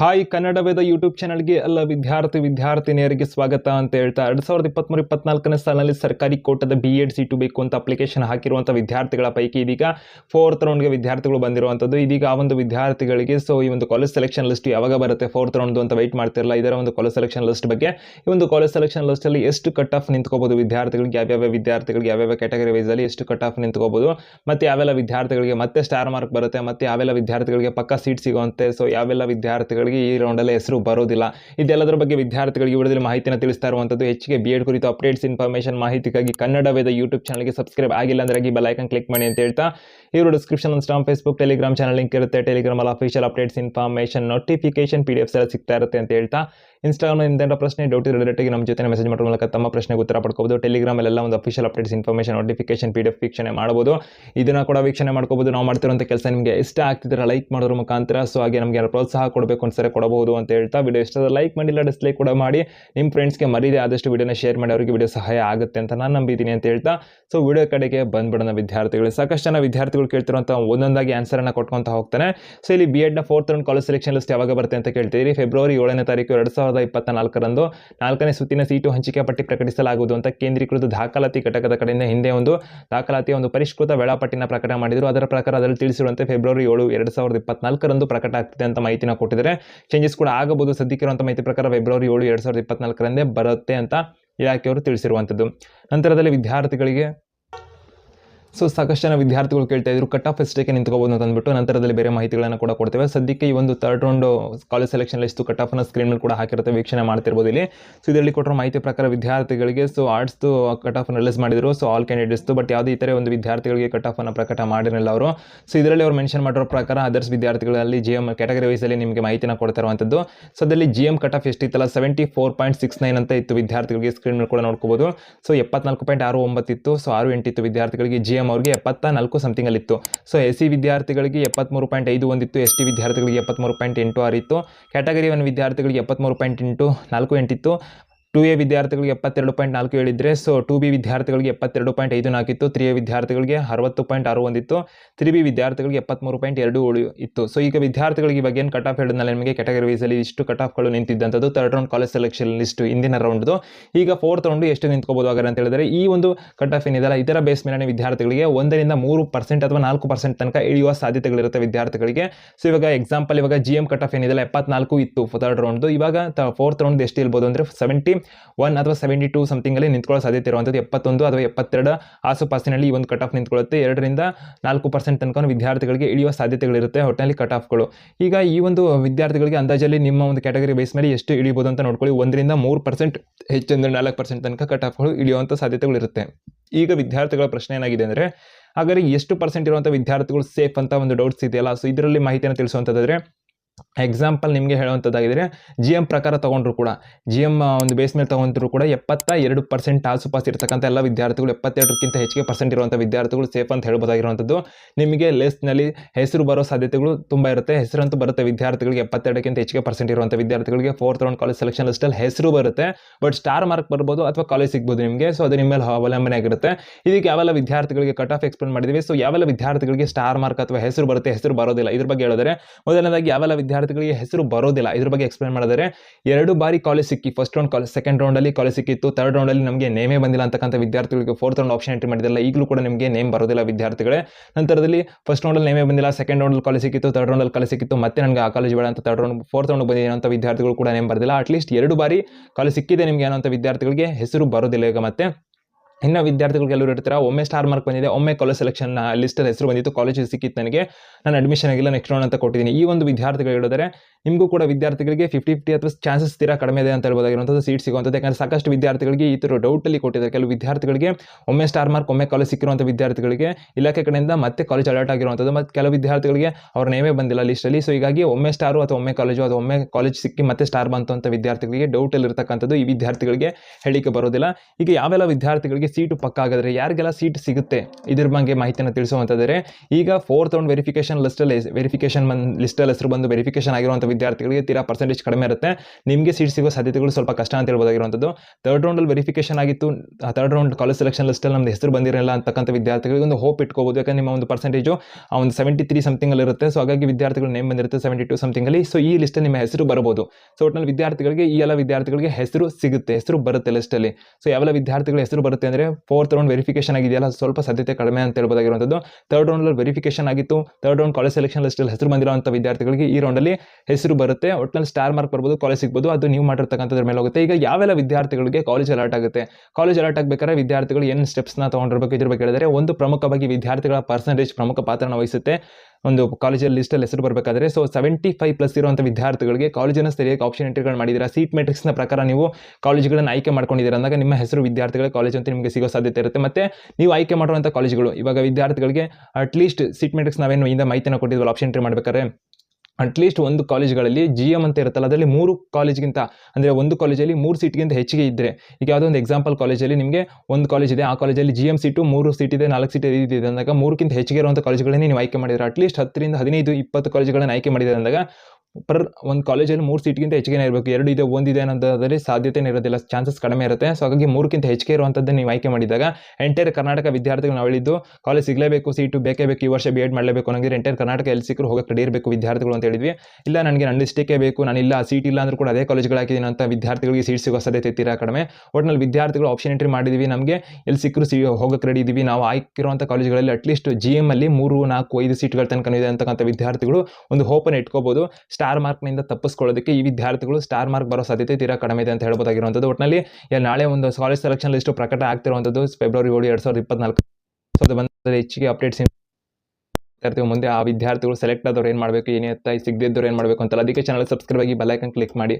Hi Kannada Veda YouTube ಚಾನಲ್ಗೆ ಎಲ್ಲ ವಿದ್ಯಾರ್ಥಿ ವಿದ್ಯಾರ್ಥಿನಿಯರಿಗೆ ಸ್ವಾಗತ ಅಂತ ಹೇಳ್ತಾ ಎರಡ್ ಸಾವಿರದ ಇಪ್ಪತ್ತ್ಮೂರು ಇಪ್ಪತ್ನಾಲ್ಕನೇ ಸಾಲಿನಲ್ಲಿ ಸರ್ಕಾರಿ ಕೋಟದ ಬಿ ಎಡ್ ಸೀಟು ಬೇಕು ಅಂತ ಅಪ್ಲಿಕೇಶನ್ ಹಾಕಿರುವಂಥ ವಿದ್ಯಾರ್ಥಿಗಳ ಪೈಕಿ ಇದೀಗ ಫೋರ್ತ್ ರೌಂಡ್ಗೆ ವಿದ್ಯಾರ್ಥಿಗಳು ಬಂದಿರುವಂಥದ್ದು. ಇದೀಗ ಆ ಒಂದು ವಿದ್ಯಾರ್ಥಿಗಳಿಗೆ ಸೊ ಈ ಒಂದು ಕಾಲೇಜ್ ಸೆಲೆಕ್ಷನ್ ಲಿಸ್ಟ್ ಯಾವಾಗ ಬರುತ್ತೆ? ಫೋರ್ತ್ ರೌಂಡ್ ಅಂತ ವೈಟ್ ಮಾಡ್ತಿರಲ್ಲ ಇದರ ಒಂದು ಕಾಲೇಜ್ ಸೆಲೆಕ್ಷನ್ ಲಿಸ್ಟ್ ಬಗ್ಗೆ. ಈ ಒಂದು ಕಾಲೇಜ್ ಸೆಲೆಕ್ಷನ್ ಲಿಸ್ಟಲ್ಲಿ ಎಷ್ಟು ಕಟ್ ಆಫ್ ನಿಂತ್ಕೋಬಹುದು ವಿದ್ಯಾರ್ಥಿಗಳಿಗೆ? ಯಾವ್ಯಾವ ವಿದ್ಯಾರ್ಥಿಗಳಿಗೆ? ಯಾವ್ಯಾವ ಕ್ಯಾಟಗರಿ ವೈಸಲ್ಲಿ ಎಷ್ಟು ಕಟ್ ಆಫ್ ನಿಂತ್ಕೋಬಹುದು ಮತ್ತೆ ಯಾವೆಲ್ಲ ವಿದ್ಯಾರ್ಥಿಗಳಿಗೆ ಮತ್ತೆ ಸ್ಟಾರ್ ಮಾರ್ಕ್ ಬರುತ್ತೆ? ಮತ್ತೆ ಯಾವೆಲ್ಲ ವಿದ್ಯಾರ್ಥಿಗಳಿಗೆ ಪಕ್ಕ ಸೀಟ್ ಸಿಗುವಂತೆ? ಸೊ ಯಾವೆಲ್ಲ ವಿದ್ಯಾರ್ಥಿಗಳಿಗೆ ಈ ರೌಂಡಲ್ಲಿ ಹೆಸರು ಬರೋದಿಲ್ಲ. ಇದೆಲ್ಲದರ ಬಗ್ಗೆ ವಿದ್ಯಾರ್ಥಿಗಳಿಗೆ ವಿಡಿಯೋದಲ್ಲಿ ಮಾಹಿತಿನ ತಿಳಿಸ್ತಾ ಇರುವಂಥದ್ದು ಹೆಚ್ಚಿಗೆ ಬಿ ಎಡ್ ಕುರಿತು ಅಪ್ಡೇಟ್ಸ್ ಇನ್ಫಾರ್ಮೇಷನ್ ಮಾಹಿತಿಗಾಗಿ ಕನ್ನಡ ವೇದ ಯೂಟ್ಯೂಬ್ ಚಾನಲ್ಗೆ ಸಬ್ಸ್ಕ್ರೈಬ್ ಆಗಿಲ್ಲ ಅಂದರೆ ಈ ಬೆಲ್ ಐಕನ್ ಕ್ಲಿಕ್ ಮಾಡಿ ಅಂತ ಹೇಳ್ತಾ, ಇವರು description Instagram Facebook Telegram channel link ಇರುತ್ತೆ. ಟೆಲಿಗ್ರಾಮಲ್ಲಿ official updates information notification P D Fs ಎಲ್ಲ ಸಿಗ್ತಾ ಇರುತ್ತೆ ಅಂತ ಹೇಳ್ತಾ ಇನ್ಸ್ಟಾಗ್ರಾಮ್ ಇಂದ ಪ್ರಶ್ನೆ ಡೌಟ್ ರಿಲೇಟೆಡ್ ನಮ್ಮ ಜೊತೆ ಮೆಸೇಜ್ ಮಾಡೋ ಮೂಲಕ ತಮ್ಮ ಪ್ರಶ್ನೆಗೆ ಉತ್ತರ ಪಡ್ಕೋಬಹುದು ಟೆಲಿಗ್ರಾಮಲ್ಲೆಲ್ಲ ಒಂದು official updates information notification P ವೀಕ್ಷಣೆ ಮಾಡಬಹುದು ಇದನ್ನ ಕೂಡ ವೀಕ್ಷಣೆ ಮಾಡ್ಕೋಬಹುದು ನಾವು ಮಾಡ್ತಿರುವಂಥ ಕೆಲಸ ನಿಮಗೆ ಇಷ್ಟ ಆಗ್ತಿದ್ರೆ ಲೈಕ್ ಮಾಡೋದ್ರ ಮುಖಾಂತರ ಸೊ ಹಾಗೆ ನಮಗೆ ಪ್ರೋತ್ಸಾಹ ಕೊಡಬೇಕು ಅನ್ಸರೆ ಕೊಡಬಹುದು ಅಂತ ಹೇಳ್ತಾ ವಿಡಿಯೋ ಇಷ್ಟ ಲೈಕ್ ಮಾಡಿಲ್ಲ ಡಿಸ್ಲೈಕ್ ಕೂಡ ಮಾಡಿ. ನಿಮ್ಮ ಫ್ರೆಂಡ್ಸ್ಗೆ ಮರೀದೆ ಆದಷ್ಟು ವಿಡಿಯೋನ ಶೇರ್ ಮಾಡಿ, ಅವರಿಗೆ ವಿಡಿಯೋ ಸಹಾಯ ಆಗುತ್ತೆ ಅಂತ ನಾನು ನಂಬಿದ್ದೀನಿ ಅಂತ ಹೇಳ್ತಾ. ಸೊ ವಿಡಿಯೋ ಕಡೆಗೆ ಬಂದ್ಬಿಡೋಣ ವಿದ್ಯಾರ್ಥಿಗಳು. ಸಾಕಷ್ಟು ಜನ ವಿದ್ಯಾರ್ಥಿಗಳು ಕೇಳ್ತಿರೋಂಥ ಒಂದೊಂದಾಗಿ ಆನ್ಸರನ್ನು ಕೊಟ್ಕೊಂತ ಹೋಗ್ತಾನೆ. ಸೊ ಇಲ್ಲಿ ಬಿ ನ fourth round college selection list ಯಾವಾಗ ಬರುತ್ತೆ ಅಂತ ಕೇಳ್ತಿದ್ದೀರಿ ಫೆಬ್ರವರಿ ಏಳನೇ ತಾರೀಕು ಎರಡು ಸಾವಿರದ ಇಪ್ಪತ್ತ ನಾಲ್ಕರಂದು ನಾಲ್ಕನೇ ಸುತ್ತಿನ ಸೀಟು ಹಂಚಿಕೆ ಪಟ್ಟಿ ಪ್ರಕಟಿಸಲಾಗುವುದು ಅಂತ ಕೇಂದ್ರೀಕೃತ ದಾಖಲಾತಿ ಘಟಕದ ಕಡೆಯಿಂದ ಹಿಂದೆ ಒಂದು ದಾಖಲಾತಿಯ ಒಂದು ಪರಿಷ್ಕೃತ ವೇಳಾಪಟ್ಟಿನ ಪ್ರಕಟ ಮಾಡಿದರು. ಅದರ ಪ್ರಕಾರ ಅದರಲ್ಲಿ ತಿಳಿಸಿರುವಂತೆ ಫೆಬ್ರವರಿ ಏಳು, ಎರಡು ಸಾವಿರದ ಇಪ್ಪತ್ನಾಲ್ಕರಂದು ಪ್ರಕಟ ಆಗ್ತಿದೆ ಅಂತ ಮಾಹಿತಿನ ಕೊಟ್ಟಿದ್ದಾರೆ. ಚೇಂಜಸ್ ಕೂಡ ಆಗಬಹುದು. ಸದ್ಯಕ್ಕಿರುವಂಥ ಮಾಹಿತಿ ಪ್ರಕಾರ ಫೆಬ್ರವರಿ ಏಳು, ಎರಡು ಸಾವಿರದ ಇಪ್ಪತ್ನಾಲ್ಕರಂದೇ ಬರುತ್ತೆ ಅಂತ ಇಲಾಖೆಯವರು ತಿಳಿಸಿರುವಂಥದ್ದು ನಂತರದಲ್ಲಿ ವಿದ್ಯಾರ್ಥಿಗಳಿಗೆ ಸೊ ಸಾಕಷ್ಟು ಜನ ವಿದ್ಯಾರ್ಥಿಗಳು ಕೇಳ್ತಾ ಇದ್ರು ಕಟ್ ಆಫ್ ಎಷ್ಟಕ್ಕೆ ನಿಂತ್ಕೋಬೋದು ಅಂತ ಅಂದ್ಬಿಟ್ಟು ನಂತರದಲ್ಲಿ ಬೇರೆ ಮಾಹಿತಿಗಳನ್ನು ಕೂಡ ಕೊಡ್ತೇವೆ. ಸದ್ಯಕ್ಕೆ ಈ ಒಂದು third round college selection list cut off screen ಮೇಲೆ ಕೂಡ ಹಾಕಿರುತ್ತೆ, ವೀಕ್ಷಣೆ ಮಾಡ್ತಿರ್ಬೋದು ಇಲ್ಲಿ. ಸೊ ಇದರಲ್ಲಿ ಕೊಟ್ಟಿರೋ ಮಾಹಿತಿ ಪ್ರಕಾರ ವಿದ್ಯಾರ್ಥಿಗಳಿಗೆ ಸೊ ಆರ್ಟ್ಸ್ದು ಕಟ್ ಆಫ್ ರಿಲೀಸ್ ಮಾಡಿದ್ರು. ಸೊ ಆಲ್ ಕ್ಯಾಂಡಿಡೇಟ್ಸ್ದು ಬಟ್ ಯಾವುದೇ ಇತರೆ ಒಂದು ವಿದ್ಯಾರ್ಥಿಗಳಿಗೆ ಕಟ್ ಆಫ್ ಅನ್ನು ಪ್ರಕಟ ಮಾಡಿರಲಿಲ್ಲ ಅವರು. ಸೊ ಇದರಲ್ಲಿ ಅವ್ರು ಮೆನ್ಷನ್ ಮಾಡಿರೋ ಪ್ರಕಾರ ಅದರ್ಸ್ ವಿದ್ಯಾರ್ಥಿಗಳಲ್ಲಿ ಜಿ ಎಂ ಕ್ಯಾಟಗರಿ ವೈಸಲ್ಲಿ ನಿಮಗೆ ಮಾಹಿತಿನ ಕೊಡ್ತಾ ಇರುವಂಥದ್ದು ಸೊ ಅದರಲ್ಲಿ G M cut off ಎಷ್ಟಿತ್ತಲ್ಲ seventy four point six nine ಅಂತ ಇತ್ತು ವಿದ್ಯಾರ್ಥಿಗಳಿಗೆ ಸ್ಕ್ರೀನ್ ಮೇಲೆ ಕೂಡ ನೋಡ್ಕೋಬೋದು. ಸೊ ಎಪ್ಪತ್ನಾಲ್ಕು ಪಾಯಿಂಟ್ ಆರು ಒಂಬತ್ತಿತ್ತು ಸೊ ಆರು ಎಂಟಿತ್ತು ವಿದ್ಯಾರ್ಥಿಗಳಿಗೆ ಜಿ ಎಂ ಅವ್ರಿಗೆ ಎಪ್ಪತ್ತ ನಾಲ್ಕು ಸಮಥಿಂಗಲ್ಲಿತ್ತು ಸೊ ಎಸ್ ಸಿ ವಿದ್ಯಾರ್ಥಿಗಳಿಗೆ ಎಪ್ಪತ್ತ್ಮೂರು ಪಾಯಿಂಟ್ ಐದು ಒಂದಿತ್ತು ಎಸ್ ಟಿ ವಿದ್ಯಾರ್ಥಿಗಳಿಗೆ ಎಪ್ಪತ್ತ್ಮೂರು ಪಾಯಿಂಟ್ ಎಂಟು ಆರು ಇತ್ತು. ಕ್ಯಾಟಗರಿ ಒನ್ ವಿದ್ಯಾರ್ಥಿಗಳಿಗೆ ಎಪ್ಪತ್ತ್ಮೂರು ಪಾಯಿಂಟ್ ಎಂಟು ನಾಲ್ಕು ಎಂಟಿತ್ತು. ಟು ಎ ವಿದ್ಯಾರ್ಥಿಗಳಿಗೆ ಎಪ್ಪತ್ತೆರಡು ಪಾಯಿಂಟ್ ನಾಲ್ಕು ಹೇಳಿದ್ರೆ, ಸೊ ಟು ಬಿ ವಿದ್ಯಾರ್ಥಿಗಳಿಗೆ ಎಪ್ಪತ್ತೆರಡು ಪಾಯಿಂಟ್ ಐದು ನಾಲ್ಕಿತ್ತು ತ್ರೀ ಎ ವಿದ್ಯಾರ್ಥಿಗಳಿಗೆ ಅರವತ್ತು ಪಾಯಿಂಟ್ ಆರು ಒಂದಿತ್ತು ತ್ರೀ ಬಿ ವಿದ್ಯಾರ್ಥಿಗಳಿಗೆ ಎಪ್ಪತ್ತ್ಮೂರು ಪಾಯಿಂಟ್ ಎರಡು ಏಳು ಇತ್ತು. ಸೊ ಈಗ ವಿದ್ಯಾರ್ಥಿಗಳಿಗೆ ಬಗ್ಗೆ ಏನು ಕಟ್ ಆಫ್ ಹೇಳಿದ್ನಲ್ಲ ನಿಮಗೆ ಕ್ಯಾಟಗರಿ ವೈಸಲ್ಲಿ ಇಷ್ಟು ಕಟ್ ಆಫ್ಗಳು ನಿಂತಿದ್ದಂಥದ್ದು third round college selection list ಇಂದಿನ ರೌಂಡ್ದು ಈಗ ಫೋರ್ತ್ ರೌಂಡ್ ಎಷ್ಟು ನಿಂತ್ಕೋಬೋದು ಹಾಗಾದ್ರೆ ಅಂತ ಹೇಳಿದ್ರೆ, ಈ ಒಂದು ಕಟ್ ಆಫ್ ಏನಿದೆಲ್ಲ ಇದರ ಬೇಸ್ ಮೇಲೆ ವಿದ್ಯಾರ್ಥಿಗಳಿಗೆ ಒಂದರಿಂದ ಮೂರು ಪರ್ಸೆಂಟ್ ಅಥವಾ ನಾಲ್ಕು ಪರ್ಸೆಂಟ್ ತನಕ ಇಳಿಯುವ ಸಾಧ್ಯತೆಗಳಿರುತ್ತೆ ವಿದ್ಯಾರ್ಥಿಗಳಿಗೆ. ಸೊ ಇವಾಗ ಎಕ್ಸಾಂಪಲ್ ಇವಾಗ ಜಿ ಎಂ ಕಟ್ ಆಫ್ ಏನಿದೆಲ್ಲ ಎಪ್ಪತ್ನಾಲ್ಕು ಇತ್ತು ತರ್ಡ್ ರೌಂಡ್ದು ಇವಾಗ ಫೋರ್ತ್ ರೌಂಡ್ ಎಷ್ಟು ಇರ್ಬೋದು ಅಂದರೆ ಸೆವೆಂಟಿ ಒನ್ ಅಥವಾ ಸೆವೆಂಟಿ ಟು ಸಮಥಿಂಗಲ್ಲಿ ನಿಂತ್ಕೊಳ್ಳೋ ಸಾಧ್ಯತೆ ಇರುವಂಥದ್ದು ಎಪ್ಪತ್ತೊಂದು ಅಥವಾ ಎಪ್ಪತ್ತೆರಡು ಆಸುಪಾಸಿನಲ್ಲಿ ಈ ಒಂದು ಕಟ್ ಆಫ್ ನಿಂತ್ಕೊಳ್ಳುತ್ತೆ. ಎರಡರಿಂದ ನಾಲ್ಕು ಪರ್ಸೆಂಟ್ ತನಕ ವಿದ್ಯಾರ್ಥಿಗಳಿಗೆ ಇಳಿಯುವ ಸಾಧ್ಯತೆಗಳಿರುತ್ತೆ ಒಟ್ಟಿನಲ್ಲಿ ಕಟ್ ಆಫ್ಗಳು ಈಗ ಈ ಒಂದು ವಿದ್ಯಾರ್ಥಿಗಳಿಗೆ ಅಂದಾಜಲ್ಲಿ ನಿಮ್ಮ ಒಂದು ಕ್ಯಾಟಗರಿ ಬೇಸ್ ಮೇಲೆ ಎಷ್ಟು ಇಳಿಬೋದು ಅಂತ ನೋಡ್ಕೊಳ್ಳಿ. ಒಂದರಿಂದ ಮೂರು ಪರ್ಸೆಂಟ್ ಹೆಚ್ಚಂದ್ರೆ ನಾಲ್ಕು ಪರ್ಸೆಂಟ್ ತನಕ ಕಟ್ ಆಫ್ಗಳು ಇಳಿಯುವಂಥ ಸಾಧ್ಯತೆಗಳಿರುತ್ತೆ. ಈಗ ವಿದ್ಯಾರ್ಥಿಗಳ ಪ್ರಶ್ನೆ ಏನಾಗಿದೆ ಅಂದರೆ, ಹಾಗಾದ್ರೆ ಎಷ್ಟು ಪರ್ಸೆಂಟ್ ಇರುವಂಥ ವಿದ್ಯಾರ್ಥಿಗಳು ಸೇಫ್ ಅಂತ ಒಂದು ಡೌಟ್ಸ್ ಇದೆಯಲ್ಲ? ಸೊ ಇದರಲ್ಲಿ ಮಾಹಿತಿಯನ್ನು ತಿಳಿಸುವಂಥದ್ದಾದರೆ ಎಕ್ಸಾಂಪಲ್ ನಿಮಗೆ ಹೇಳುವಂಥದ್ದಾಗಿದ್ರೆ ಜಿ ಎಂ ಪ್ರಕಾರ ತೊಗೊಂಡ್ರು ಕೂಡ ಜಿ ಎಂ ಒಂದು ಬೇಸ್ ಮೇಲೆ ತೊಗೊಂಡ್ರು ಕೂಡ ಎಪ್ಪತ್ತ ಎರಡು ಪರ್ಸೆಂಟ್ ಆಸುಪಾಸ್ ಇರ್ತಕ್ಕಂಥ ಎಲ್ಲ ವಿದ್ಯಾರ್ಥಿಗಳು, ಎಪ್ಪತ್ತೆರಡಕ್ಕಿಂತ ಹೆಚ್ಚಿಗೆ ಪರ್ಸೆಂಟ್ ಇರುವಂಥ ವಿದ್ಯಾರ್ಥಿಗಳು ಸೇಫ್ ಅಂತ ಹೇಳ್ಬೋದಾಗಿರುವಂಥದ್ದು. ನಿಮಗೆ ಲಿಸ್ಟ್ನಲ್ಲಿ ಹೆಸರು ಬರೋ ಸಾಧ್ಯತೆಗಳು ತುಂಬ ಇರುತ್ತೆ. ಹೆಸರಂತೂ ಬರುತ್ತೆ ವಿದ್ಯಾರ್ಥಿಗಳಿಗೆ ಎಪ್ಪತ್ತೆರಡಕ್ಕಿಂತ ಹೆಚ್ಚಿಗೆ ಪರ್ಸೆಂಟ್ ಇರುವಂಥ ವಿದ್ಯಾರ್ಥಿಗಳಿಗೆ. ಫೋರ್ತ್ ರೌಂಡ್ ಕಾಲೇಜ್ ಸೆಲೆಕ್ಷನ್ ಲಿಸ್ಟಲ್ಲಿ ಹೆಸರು ಬರುತ್ತೆ. ಬಟ್ ಸ್ಟಾರ್ ಮಾರ್ಕ್ ಬರ್ಬೋದು ಅಥವಾ ಕಾಲೇಜ್ ಸಿಗ್ಬೋದು ನಿಮಗೆ. ಸೊ ಅದು ನಿಮ್ಮ ಮೇಲೆ ಅವಲಂಬನೆ ಆಗಿರುತ್ತೆ. ಇದಕ್ಕೆ ಯಾವೆಲ್ಲ ವಿದ್ಯಾರ್ಥಿಗಳಿಗೆ ಕಟ್ ಆಫ್ ಎಕ್ಸ್ಪ್ಲೇನ್ ಮಾಡಿದ್ವಿ ಸೊ ಯಾವೆಲ್ಲ ವಿದ್ಯಾರ್ಥಿಗಳಿಗೆ ಸ್ಟಾರ್ ಮಾರ್ಕ್ ಅಥವಾ ಹೆಸರು ಬರುತ್ತೆ, ಹೆಸರು ಬರೋದಿಲ್ಲ. ಇದ್ರ ಬಗ್ಗೆ ಹೇಳಿದ್ರೆ, ಮೊದಲನೇದಾಗಿ ಯಾವೆಲ್ಲ ವಿದ್ಯಾರ್ಥಿಗಳಿಗೆ ಹೆಸರು ಬರೋದಿಲ್ಲ. ಇದ್ರ ಬಗ್ಗೆ ಎಕ್ಸ್ಪ್ಲೇನ್ ಮಾಡಿದರೆ, ಎರಡು ಬಾರಿ ಕಾಲೇಜ್ ಸಿಕ್ಕಿ ಫಸ್ಟ್ ರೌಂಡ್ ಕಾಲೇಜ್ ಸೆಕೆಂಡ್ ರೌಂಡಲ್ಲಿ ಕಾಲೇಜ್ ಸಿಕ್ಕಿತ್ತು ಥರ್ಡ್ ರೌಂಡಲ್ಲಿ ನಮಗೆ ನೇಮೇ ಬಂದಿಲ್ಲ ಅಂತಕ್ಕಂಥ ವಿದ್ಯಾರ್ಥಿಗಳಿಗೆ ಫೋರ್ತ್ ರೌಂಡ್ ಆಪ್ಷನ್ ಎಂಟ್ರಿ ಮಾಡಿದಿಲ್ಲ ಈಗಲೂ ಕೂಡ ನಿಮಗೆ ನೇಮ್ ಬರೋದಿಲ್ಲ ವಿದ್ಯಾರ್ಥಿಗಳೇ. ನಂತರದಲ್ಲಿ ಫಸ್ಟ್ ರೌಂಡಲ್ಲಿ ನೇಮೇ ಬಂದಿಲ್ಲ ಸೆಕೆಂಡ್ ರೌಂಡಲ್ಲಿ ಕಾಲೇಜ್ ಸಿಕ್ಕಿತ್ತು ಥರ್ಡ್ ರೌಂಡಲ್ಲಿ ಕಾಲೇಜ್ ಸಿಕ್ಕಿತ್ತು, ಮತ್ತೆ ನನಗೆ ಆ ಕಾಲೇಜ್ ಬೇಡ ಅಂತ ಥರ್ಡ್ ರೌಂಡ್ ಫೋರ್ತ್ ರೌಂಡ್ ಅಂತ ವಿದ್ಯಾರ್ಥಿಗಳು ಕೂಡ ನೇಮ್ ಬರೋದಿಲ್ಲ. ಅಟ್ಲೀಸ್ಟ್ ಎರಡು ಬಾರಿ ಕಾಲೇಜ್ ಸಿಕ್ಕಿದೆ ನಿಮಗೆ ಅಂತ ವಿದ್ಯಾರ್ಥಿಗಳಿಗೆ ಹೆಸರು ಬರೋದಿಲ್ಲ ಈಗ ಮತ್ತೆ. ಇನ್ನು ವಿದ್ಯಾರ್ಥಿಗಳು ಕೆಲವರು ಇರ್ತಾರೆ ಒಮ್ಮೆ ಸ್ಟಾರ್ ಮಾರ್ಕ್ ಬಂದಿದೆ, ಒಮ್ಮೆ ಕಾಲೇಜ್ ಸೆಲೆಕ್ಷನ್ ಲಿಸ್ಟಲ್ಲಿ ಹೆಸರು ಬಂದಿತ್ತು ಕಾಲೇಜ್ ಸಿಕ್ಕಿತ್ತು ನನಗೆ, ನಾನು ಅಡ್ಮಿಷನ್ ಆಗಿಲ್ಲ ನೆಕ್ಸ್ಟ್ ರೌಂಡ್ ಅಂತ ಕೊಟ್ಟಿದ್ದೀನಿ. ಈ ಒಂದು ವಿದ್ಯಾರ್ಥಿಗಳು ಹೇಳಿದರೆ, ನಿಮಗೂ ಕೂಡ ವಿದ್ಯಾರ್ಥಿಗಳಿಗೆ ಫಿಫ್ಟಿ ಫಿಫ್ಟಿ ಅಥವಾ ಚಾನ್ಸಸ್ ತೀರ ಕಡಿಮೆ ಇದೆ ಅಂತ ಹೇಳ್ಬೋದಾಗಿರುವಂಥದ್ದು ಸೀಟ್ ಸಿಗುವಂಥದ್ದು. ಯಾಕಂದರೆ ಸಾಕಷ್ಟು ವಿದ್ಯಾರ್ಥಿಗಳಿಗೆ ಈ ಥರ ಡೌಟಲ್ಲಿ ಕೊಟ್ಟಿದ್ದಾರೆ. ಕೆಲವು ವಿದ್ಯಾರ್ಥಿಗಳಿಗೆ ಒಮ್ಮೆ ಸ್ಟಾರ್ ಮಾರ್ಕ್ ಒಮ್ಮೆ ಕಾಲೇಜ್ ಸಿಕ್ಕಿರುವಂಥ ವಿದ್ಯಾರ್ಥಿಗಳಿಗೆ ಇಲಾಖೆ ಕಡೆಯಿಂದ ಮತ್ತೆ ಕಾಲೇಜ್ ಅಲರ್ಟ್ ಆಗಿರುವಂಥದ್ದು. ಮತ್ತು ಕೆಲವು ವಿದ್ಯಾರ್ಥಿಗಳಿಗೆ ಅವ್ರ ನೇಮೇ ಬಂದಿಲ್ಲ ಲಿಸ್ಟಲ್ಲಿ ಸೊ ಹೀಗಾಗಿ ಒಮ್ಮೆ ಸ್ಟಾರು ಅಥವಾ ಒಮ್ಮೆ ಕಾಲೇಜು ಅಥವಾ ಒಮ್ಮೆ ಕಾಲೇಜ್ ಸಿಕ್ಕಿ ಮತ್ತೆ ಸ್ಟಾರ್ ಬಂತು ಅಂತ ವಿದ್ಯಾರ್ಥಿಗಳಿಗೆ ಡೌಟಲ್ಲಿ ಇರ್ತಕ್ಕಂಥದ್ದು ಈ ವಿದ್ಯಾರ್ಥಿಗಳಿಗೆ ಹೇಳಿಕೆ ಬರೋದಿಲ್ಲ. ಈಗ ಯಾವೆಲ್ಲ ವಿದ್ಯಾರ್ಥಿಗಳಿಗೆ ಸೀಟು ಪಕ್ಕ ಆಗಿದ್ರೆ ಯಾರಿಗೆಲ್ಲ ಸೀಟ್ ಸಿಗುತ್ತೆ ಇದ್ರ ಬಗ್ಗೆ ಮಾಹಿತಿಯನ್ನು ತಿಳಿಸುವಂಥದ್ದಾರೆ ಈಗ ಫೋರ್ತ್ ರೌಂಡ್ ವೆರಿಫಿಕೇಷನ್ ಲಿಸ್ಟಲ್ಲಿ ವೆರಿಫಿಕೇಷನ್ ಬಂದು ಲಿಸ್ಟಲ್ಲಿ ಹೆಸರು ಬಂದು ವೆರಿಫಿಕೇಶನ್ ಆಗಿರುವಂಥ ವಿದ್ಯಾರ್ಥಿಗಳಿಗೆ ತೀರಾ ಪರ್ಸೆಂಟೇಜ್ ಕಡಿಮೆ ಇರುತ್ತೆ. ನಿಮಗೆ ಸೀಟ್ ಸಿಗೋ ಸಾಧ್ಯತೆಗಳು ಸ್ವಲ್ಪ ಕಷ್ಟ ಅಂತ ಹೇಳ್ಬೋದಾಗಿರುವಂಥದ್ದು. ತರ್ಡ್ ರೌಂಡಲ್ಲಿ ವೆರಿಫಿಕೇಷನ್ ಆಗಿತ್ತು ತರ್ಡ್ ರೌಂಡ್ ಕಾಲೇಜ್ ಸೆಲೆಕ್ಷನ್ ಲಿಸ್ಟಲ್ಲಿ ನಮ್ದು ಹೆಸರು ಬಂದಿರಲ್ಲ ಅಂತಕ್ಕಂಥ ವಿದ್ಯಾರ್ಥಿಗಳಿಗೆ ಒಂದು ಹೋಪ್ ಇಟ್ಕೋಬೋದು. ಯಾಕಂದ್ರೆ ನಿಮ್ಮ ಒಂದು ಪರ್ಸೆಂಟೇಜು ಆ ಒಂದು ಸೆವೆಂಟಿ ತ್ರೀ ಸಮಥಿಂಗಲ್ಲಿ ಇರುತ್ತೆ. ಸೊ ಹಾಗಾಗಿ ವಿದ್ಯಾರ್ಥಿಗಳು ನೇಮ್ ಬಂದಿರುತ್ತೆ ಸೆವೆಂಟಿ ಟು ಸಮಥಿಂಗಲ್ಲಿ ಸೊ ಈ ಲಿಸ್ಟಲ್ಲಿ ನಿಮ್ಮ ಹೆಸರು ಬರ್ಬೋದು. ಸೊ ಒಟ್ಟಿನಲ್ಲಿ ವಿದ್ಯಾರ್ಥಿಗಳಿಗೆ ಈ ಎಲ್ಲ ವಿದ್ಯಾರ್ಥಿಗಳಿಗೆ ಹೆಸರು ಸಿಗುತ್ತೆ, ಹೆಸರು ಬರುತ್ತೆ ಲಿಸ್ಟಲ್ಲಿ ಸೊ ಯಾವೆಲ್ಲ ವಿದ್ಯಾರ್ಥಿಗಳ ಹೆಸರು ಬರುತ್ತೆ ಅಂದರೆ ಫೋರ್ತ್ ರೌಂಡ್ ವೆರಿಫಿಕೇಷನ್ ಆಗಿದೆಯಲ್ಲ ಸ್ವಲ್ಪ ಸಾಧ್ಯತೆ ಕಡಿಮೆ ಅಂತ ಹೇಳ್ಬೋದಾಗಿರುವಂಥದ್ದು. ತರ್ಡ್ ರೌಂಡಲ್ಲಿ ವೆರಿಫಿಕೇಶನ್ ಆಗಿತ್ತು. ತರ್ಡ್ ರೌಂಡ್ ಕಾಲೇಜ್ ಸೆಲೆಕ್ಷನ್ ಲಿಸ್ಟಲ್ಲಿ ಹೆಸರು ಬಂದಿರುವಂಥ ವಿದ್ಯಾರ್ಥಿಗಳಿಗೆ ಈ ರೌಂಡಲ್ಲಿ ಹೆಸರು ಬರುತ್ತೆ. ಒಟ್ಟಿನಲ್ಲಿ ಸ್ಟಾರ್ ಮಾರ್ಕ್ ಬರ್ಬೋದು ಕಾಲೇಜ್ ಸಿಗ್ಬೋದು. ಅದು ನೀವು ಮಾಡಿರ್ತಕ್ಕಂಥದ್ರ ಮೇಲೆ ಹೋಗುತ್ತೆ. ಈಗ ಯಾವೆಲ್ಲ ವಿದ್ಯಾರ್ಥಿಗಳಿಗೆ ಕಾಲೇಜ್ ಅಲರ್ಟ್ ಆಗುತ್ತೆ? ಕಾಲೇಜ್ ಅಲರ್ಟ್ ಆಗಬೇಕಾದ್ರೆ ವಿದ್ಯಾರ್ಥಿಗಳು ಏನು ಸ್ಟೆಪ್ಸ್ನ ತೊಗೊಂಡಿರ್ಬೇಕು ಇದ್ರ ಬಗ್ಗೆ ಹೇಳಿದರೆ, ಒಂದು ಪ್ರಮುಖವಾಗಿ ವಿದ್ಯಾರ್ಥಿಗಳ ಪರ್ಸೆಂಟೇಜ್ ಪ್ರಮುಖ ಪಾತ್ರನ ವಹಿಸುತ್ತೆ. ಒಂದು ಕಾಲೇಜಲ್ಲಿ ಲಿಸ್ಟಲ್ಲಿ ಹೆಸರು ಬರಬೇಕಾದ್ರೆ ಸೊ ಸೆವೆಂಟಿ ಫೈವ್ ಪ್ಲಸ್ ಇರುವಂಥ ವಿದ್ಯಾರ್ಥಿಗಳಿಗೆ ಕಾಲೇಜನ್ನು ಸರಿಯಾಗಿ ಆಪ್ಷನ್ ಎಂಟ್ರಿಗಳು ಮಾಡಿದ್ದೀರಾ? ಸೀಟ್ ಮೆಟ್ರಿಕ್ಸ್ನ ಪ್ರಕಾರ ನೀವು ಕಾಲೇಜುಗಳನ್ನು ಆಯ್ಕೆ ಮಾಡ್ಕೊಂಡಿದ್ದೀರಾ ಅಂದಾಗ ನಿಮ್ಮ ಹೆಸರು ವಿದ್ಯಾರ್ಥಿಗಳ ಕಾಲೇಜ್ ಅಂತ ನಿಮಗೆ ಸಿಗೋ ಸಾಧ್ಯತೆ ಇರುತ್ತೆ. ಮತ್ತು ನೀವು ಆಯ್ಕೆ ಮಾಡುವಂಥ ಕಾಲೇಜುಗಳು ಇವಾಗ ವಿದ್ಯಾರ್ಥಿಗಳಿಗೆ ಅಟ್ಲೀಸ್ಟ್ ಸೀಟ್ ಮೆಟ್ರಿಕ್ಸ್ ನಾವೇನು ಇಂದ ಮಾಹಿತಿನ ಕೊಟ್ಟಿದ್ವಲ್ಲ ಆಪ್ಷನ್ ಎಂಟ್ರಿ ಮಾಡಬೇಕಾದ್ರೆ? ಅಟ್ಲೀಸ್ಟ್ ಒಂದು ಕಾಲೇಜ್ಗಳಲ್ಲಿ ಜಿ ಎಂ ಅಂತ ಇರುತ್ತಲ್ಲ, ಅದರಲ್ಲಿ ಮೂರು ಕಾಲೇಜ್ಗಿಂತ ಅಂದರೆ ಒಂದು ಕಾಲೇಜಲ್ಲಿ ಮೂರು ಸೀಟ್ಗಿಂತ ಹೆಚ್ಚಿಗೆ ಇದ್ದರೆ ಈಗ ಯಾವುದೋ ಒಂದು ಎಕ್ಸಾಂಪಲ್ ಕಾಲೇಜಲ್ಲಿ ನಿಮಗೆ ಒಂದು ಕಾಲೇಜ್ ಇದೆ, ಆ ಕಾಲೇಜಲ್ಲಿ ಜಿ ಎಂ ಸೀಟು ಮೂರು ಸೀಟ್ ಇದೆ, ನಾಲ್ಕು ಸೀಟ್ ಇದೆ ಅಂದಾಗ ಮೂರಕ್ಕಿಂತ ಹೆಚ್ಚಿಗೆ ಇರುವಂಥ ಕಾಲೇಜ್ಗಳನ್ನೇ ನೀವು ಆಯ್ಕೆ ಮಾಡಿದ್ರೆ ಅಟ್ಲೀಸ್ಟ್ ಹತ್ತರಿಂದ ಹದಿನೈದು, ಇಪ್ಪತ್ತು ಕಾಲೇಜುಗಳನ್ನು ಆಯ್ಕೆ ಮಾಡಿದರೆ ಅಂದಾಗ ಪರ್ ಒಂದು ಕಾಲೇಜಲ್ಲಿ ಮೂರು ಸೀಟ್ಗಿಂತ ಹೆಚ್ಚಿಗೆ ಇರಬೇಕು. ಎರಡು ಇದೆ ಒಂದಿದೆ ಅನ್ನೋದಾದರೆ ಸಾಧ್ಯತೆನೇ ಇರೋದಿಲ್ಲ. ಚಾನ್ಸಸ್ ಕಡಿಮೆ ಇರುತ್ತೆ. ಸೊ ಹಾಗಾಗಿ ಮೂರಕ್ಕಿಂತ ಹೆಚ್ಚಿಗೆ ಇರುವಂಥದ್ದು ನೀವು ಆಯ್ಕೆ ಮಾಡಿದಾಗ ಎಂಟೈರ್ ಕರ್ನಾಟಕ ವಿದ್ಯಾರ್ಥಿಗಳು ನಾವು ಹೇಳಿದ್ದು ಕಾಲೇಜ್ ಸಿಗಲೇಬೇಕು ಸೀಟು ಬೇಕೇ ಬೇಕು, ಈ ವರ್ಷ ಬಿ ಎಡ್ ಮಾಡಲೇಬೇಕು ನನಗೆ ಎಂಟೈರ್ ಕರ್ನಾಟಕ ಎಲ್ಲಿ ಸಿಕ್ಕರು ಹೋಗಕ್ಕೆ ರೆಡಿ ಇರಬೇಕು ವಿದ್ಯಾರ್ಥಿಗಳು ಅಂತ ಹೇಳಿದ್ವಿ. ಇಲ್ಲ, ನನಗೆ ನನ್ನ ಲಿಸ್ಟೇಕೇ ಬೇಕು, ನಾನು ಇಲ್ಲ ಸೀಟ್ ಇಲ್ಲ ಅಂದ್ರೂ ಕೂಡ ಅದೇ ಕಾಲೇಜ್ಗಳು ಹಾಕಿದ್ದೀನಿ ಅಂತ ವಿದ್ಯಾರ್ಥಿಗಳಿಗೆ ಸೀಟ್ ಸಿಗೋ ಸಾಧ್ಯತೆ ತೀರಾ ಕಡಿಮೆ. ಒಟ್ಟಿನಲ್ಲಿ ವಿದ್ಯಾರ್ಥಿಗಳು ಆಪ್ಷನ್ ಎಂಟ್ರಿ ಮಾಡಿದ್ದೀವಿ ನಮಗೆ. ಎಲ್ಲಿ ಸಿಕ್ಕರು ಸಿ ಹೋಗಕ್ಕೆ ರೆಡಿ ಇದ್ದೀವಿ ನಾವು ಆಯ್ಕಿರುವಂಥ ಕಾಲೇಜುಗಳಲ್ಲಿ ಅಟ್ಲೀಸ್ಟ್ ಜಿ ಎಂ ಅಲ್ಲಿ ಮೂರು, ನಾಲ್ಕು, ಐದು ಸೀಟ್ಗಳ ತನಕ ಇದೆ ಅಂತಕ್ಕಂಥ ವಿದ್ಯಾರ್ಥಿಗಳು ಒಂದು ಹೋಪನ್ನು ಇಟ್ಕೋಬೋದು. ಸ್ಟಾರ್ ಮಾರ್ಕ್ನಿಂದ ತಪ್ಪಿಸ್ಕೊಳ್ಳೋದಕ್ಕೆ ಈ ವಿದ್ಯಾರ್ಥಿಗಳು ಸ್ಟಾರ್ ಮಾರ್ಕ್ ಬರೋ ಸಾಧ್ಯತೆ ತೀರಾ ಕಡಿಮೆ ಇದೆ ಅಂತ ಹೇಳ್ಬೋದಾಗಿರುವಂಥದ್ದು. ಒಟ್ಟಿನಲ್ಲಿ ನಾಳೆ ಒಂದು ಕಾಲೇಜ್ ಸೆಲೆಕ್ಷನ್ ಲಿಸ್ಟ್ ಪ್ರಕಟ ಆಗ್ತಿರುವಂಥದ್ದು ಫೆಬ್ರವರಿ ಏಳು, ಎರಡು ಸಾವಿರದ ಇಪ್ಪತ್ನಾಲ್ಕು. ಸೊ ಅದು ಬಂದರೆ ಹೆಚ್ಚಿಗೆ ಅಪ್ಡೇಟ್ಸ್ ವಿದ್ಯಾರ್ಥಿಗಳು ಮುಂದೆ ಆ ವಿದ್ಯಾರ್ಥಿಗಳು ಸೆಲೆಕ್ಟ್ ಆದವ್ರು ಏನು ಮಾಡಬೇಕು, ಏನೇ ಸಿಗದಿದ್ದವ್ರು ಏನು ಮಾಡಬೇಕು ಅಂತಲ್ಲ. ಅದಕ್ಕೆ ಚಾನಲ್ ಸಬ್ಸ್ಕ್ರೈಬ್ ಆಗಿ ಬೆಲ್ಲೈಕನ್ ಕ್ಲಿಕ್ ಮಾಡಿ.